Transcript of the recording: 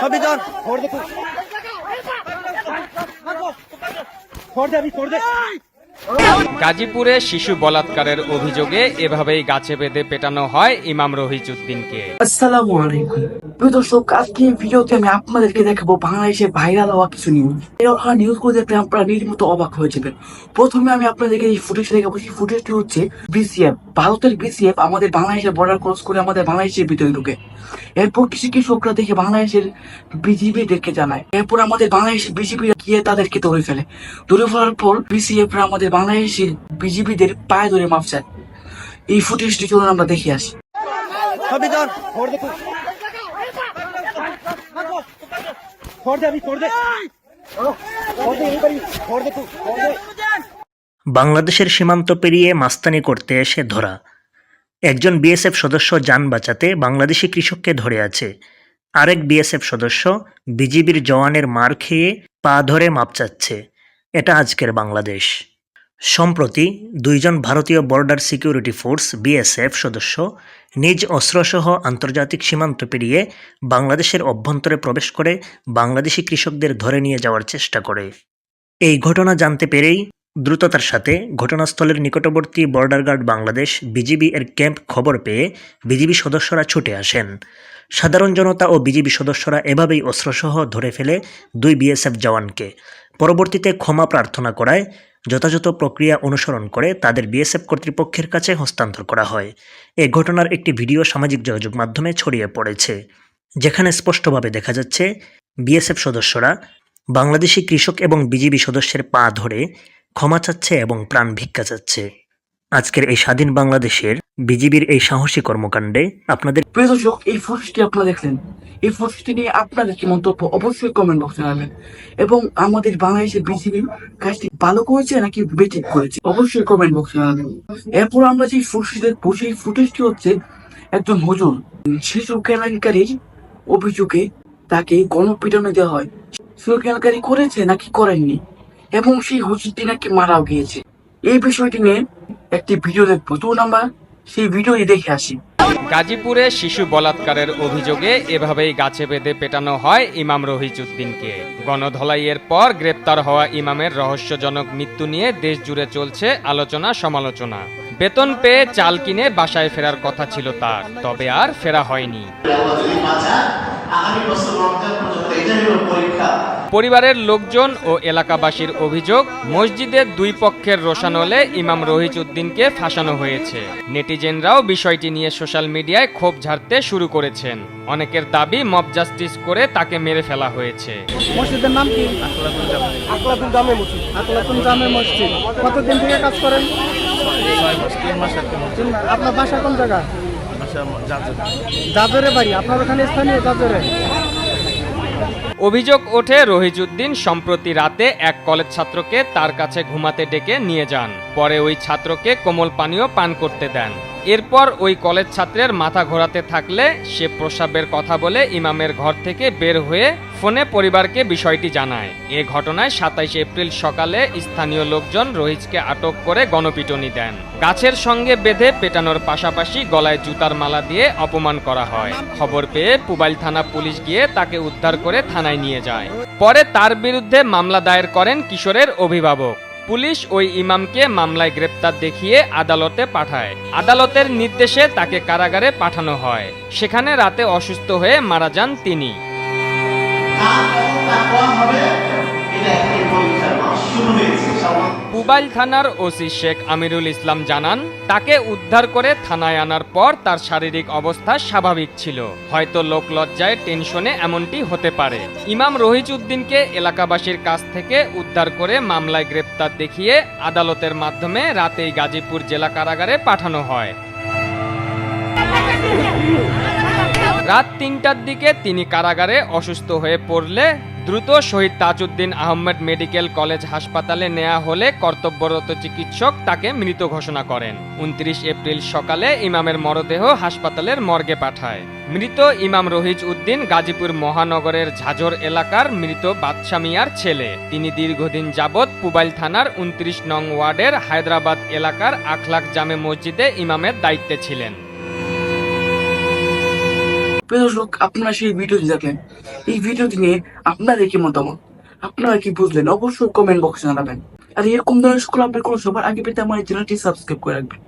সবই ধর four they four. দে আমি ফোর দে। গাজীপুরে শিশু বলাৎকারের অভিযোগে এভাবেই গাছে বেঁধে পেটানো হয় ইমাম রহিজউদ্দিনকে। আসসালামু আলাইকুম। প্রিয় দর্শক, আজকে এই ভিডিওতে আমি আপনাদেরকে দেখাবো বাংলাদেশে ভাইরাল হওয়া কিছু নিউজ এই নিউজগুলো দেখলে আপনারা রীতিমতো অবাক হয়ে যাবেন। প্রথমে আমি আপনাদেরকে এই ফুটেজ দেখাবো। সেই ফুটেজটি হচ্ছে বিসিএফ ভারতের বিসিএফ আমাদের বাংলাদেশের বর্ডার ক্রস করে আমাদের বাংলাদেশের ভিতরে ঢুকে। এরপর কিছু কৃষকরা দেখে বাংলাদেশের বিজিবিদেরকে জানায়। এরপর আমাদের বাংলাদেশের বিজিবি গিয়ে তাদেরকে ধরে ফেলে। ধরে ফেলার পর বিসিএফ আমাদের বাংলাদেশের বিজেপিদের পায়ে ধরে মাফ চায়। এই ফুটেজটি চলুন আমরা দেখে আসি। বাংলাদেশের সীমান্ত পেরিয়ে মাস্তানি করতে এসে ধরা। একজন বিএসএফ সদস্য যান বাঁচাতে বাংলাদেশি কৃষককে ধরে আছে। আরেক বিএসএফ সদস্য বিজিবির জওয়ানের মার খেয়ে পা ধরে মাপ চাচ্ছে। এটা আজকের বাংলাদেশ। সম্প্রতি দুইজন ভারতীয় বর্ডার সিকিউরিটি ফোর্স, বিএসএফ সদস্য নিজ অস্ত্রসহ আন্তর্জাতিক সীমান্ত পেরিয়ে বাংলাদেশের অভ্যন্তরে প্রবেশ করে বাংলাদেশি কৃষকদের ধরে নিয়ে যাওয়ার চেষ্টা করে। এই ঘটনা জানতে পেরেই দ্রুততার সাথে ঘটনাস্থলের নিকটবর্তী বর্ডার গার্ড বাংলাদেশ বিজিবি এর ক্যাম্প খবর পেয়ে বিজিবি সদস্যরা ছুটে আসেন। সাধারণ জনতা ও বিজিবি সদস্যরা এভাবেই অস্ত্রসহ ধরে ফেলে দুই বিএসএফ জওয়ানকে। পরবর্তীতে ক্ষমা প্রার্থনা করায় যথাযথ প্রক্রিয়া অনুসরণ করে তাদের বিএসএফ কর্তৃপক্ষের কাছে হস্তান্তর করা হয়। এ ঘটনার একটি ভিডিও সামাজিক যোগাযোগ মাধ্যমে ছড়িয়ে পড়েছে, যেখানে স্পষ্টভাবে দেখা যাচ্ছে, বিএসএফ সদস্যরা বাংলাদেশি কৃষক এবং বিজিবি সদস্যের পা ধরে ক্ষমা চাচ্ছে এবং প্রাণ ভিক্ষা চাচ্ছে। আজকের এই স্বাধীন বাংলাদেশের বিজিবির এই সাহসী কর্মকাণ্ডে আপনাদের প্রিয় দর্শক, এই ফুটেজটি আপনারা দেখলেন। এই ফুটেজটি নিয়ে আপনাদের কি মন্তব্য অবশ্যই কমেন্ট বক্সে জানাবেন। এবং আমাদের বাংলাদেশের বিসিবি কাজটি ভালো করেছে নাকি বেঠিক করেছে? অবশ্যই কমেন্ট বক্সে জানাবেন। এরপর আমরা যে ফুটেজটি দেখব, সেই ফুটেজটি হচ্ছে একজন হুজুর। শিশু কেনাকারীর অভিযোগে তাকে গণপিটনে দেওয়া হয়। শিশু কেনাকারী করেছে নাকি করেননি? এবং সেই হুজুরটি নাকি মারাও গিয়েছে। এই বিষয়টি নিয়ে একটি ভিডিও দেখব তো আমরা সেই ভিডিওটি দেখে আসি। গাজীপুরে শিশু বলাৎকারের অভিযোগে এভাবেই গাছে বেঁধে পেটানো হয় ইমাম রহিজউদ্দিনকে। গণধলাইয়ের পর গ্রেপ্তার হওয়া ইমামের রহস্যজনক মৃত্যু নিয়ে দেশ জুড়ে চলছে আলোচনা সমালোচনা। বেতন পেয়ে চাল কিনে বাসায় ফেরার কথা ছিল তার, তবে আর ফেরা হয়নি। পরিবারের লোকজন ও এলাকাবাসীর অভিযোগ মসজিদের দুই পক্ষের রোশানলে ইমাম রহিজ উদ্দিনকে ফাঁসানো হয়েছে। নেটিজেনরাও বিষয়টি নিয়ে সোশ্যাল মিডিয়ায় ক্ষোভ ঝাড়তে শুরু করেছেন। অনেকের দাবি মব জাস্টিস করে তাকে মেরে ফেলা হয়েছে। মসজিদের নাম কি? আকলাতুল জামে মসজিদ। আকলাতুল জামে মসজিদ। কতদিন থেকে কাজ করেন? আপনার বাসা কোন জায়গা? জাজরে। বাড়ি। আপনার ওখানে স্থানীয় জাজরে অভিযোগ ওঠে রহিজউদ্দিন সম্প্রতি রাতে এক কলেজ ছাত্রকে তার কাছে ঘুমাতে ডেকে নিয়ে যান। পরে ওই ছাত্রকে কোমল পানীয় পান করতে দেন। এরপর ওই কলেজ ছাত্রের মাথা ঘোরাতে থাকলে সে প্রস্রাবের কথা বলে ইমামের ঘর থেকে বের হয়ে ফোনে পরিবারকে বিষয়টি জানায়। এ ঘটনায় সাতাইশ এপ্রিল সকালে স্থানীয় লোকজন রহিজকে আটক করে গণপিটনি দেন। গাছের সঙ্গে বেঁধে পেটানোর পাশাপাশি গলায় জুতার মালা দিয়ে অপমান করা হয়। খবর পেয়ে পুবাইল থানা পুলিশ গিয়ে তাকে উদ্ধার করে থানায় নিয়ে যায়। পরে তার বিরুদ্ধে মামলা দায়ের করেন কিশোরের অভিভাবক। পুলিশ ওই ইমামকে মামলায় গ্রেপ্তার দেখিয়ে আদালতে পাঠায়। আদালতের নির্দেশে তাকে কারাগারে পাঠানো হয়। সেখানে রাতে অসুস্থ হয়ে মারা যান তিনি। পুবাইল থানার ওসি শেখ আমিরুল ইসলাম জানান, তাকে উদ্ধার করে থানায় আনার পর তার শারীরিক অবস্থা স্বাভাবিক ছিল। হয়তো লোক লজ্জায় টেনশনে এমনটি হতে পারে। ইমাম রহিজ উদ্দিনকে এলাকাবাসীর কাছ থেকে উদ্ধার করে মামলায় গ্রেপ্তার দেখিয়ে আদালতের মাধ্যমে রাতেই গাজীপুর জেলা কারাগারে পাঠানো হয়। রাত তিনটার দিকে তিনি কারাগারে অসুস্থ হয়ে পড়লে দ্রুত শহীদ তাজউদ্দিন আহমেদ মেডিকেল কলেজ হাসপাতালে নেওয়া হলে কর্তব্যরত চিকিৎসক তাকে মৃত ঘোষণা করেন। উনত্রিশ এপ্রিল সকালে ইমামের মরদেহ হাসপাতালের মর্গে পাঠায়। মৃত ইমাম রহিজ উদ্দিন গাজীপুর মহানগরের ঝাজর এলাকার মৃত বাদশা মিয়ার ছেলে। তিনি দীর্ঘদিন যাবৎ পুবাইল থানার উনত্রিশ নং ওয়ার্ডের হায়দ্রাবাদ এলাকার আখলাক জামে মসজিদে ইমামের দায়িত্বে ছিলেন। প্রিয় দর্শক, আপনারা সেই ভিডিওটি দেখলেন। এই ভিডিওটি নিয়ে আপনাদের কি মতামত? আপনারা কি বুঝলেন? অবশ্যই কমেন্ট বক্সে জানাবেন। আর এরকম ধরনের সকল আপডেট কোনো সবার আগে পেতে আমার চ্যানেলটি সাবস্ক্রাইব করে রাখবেন।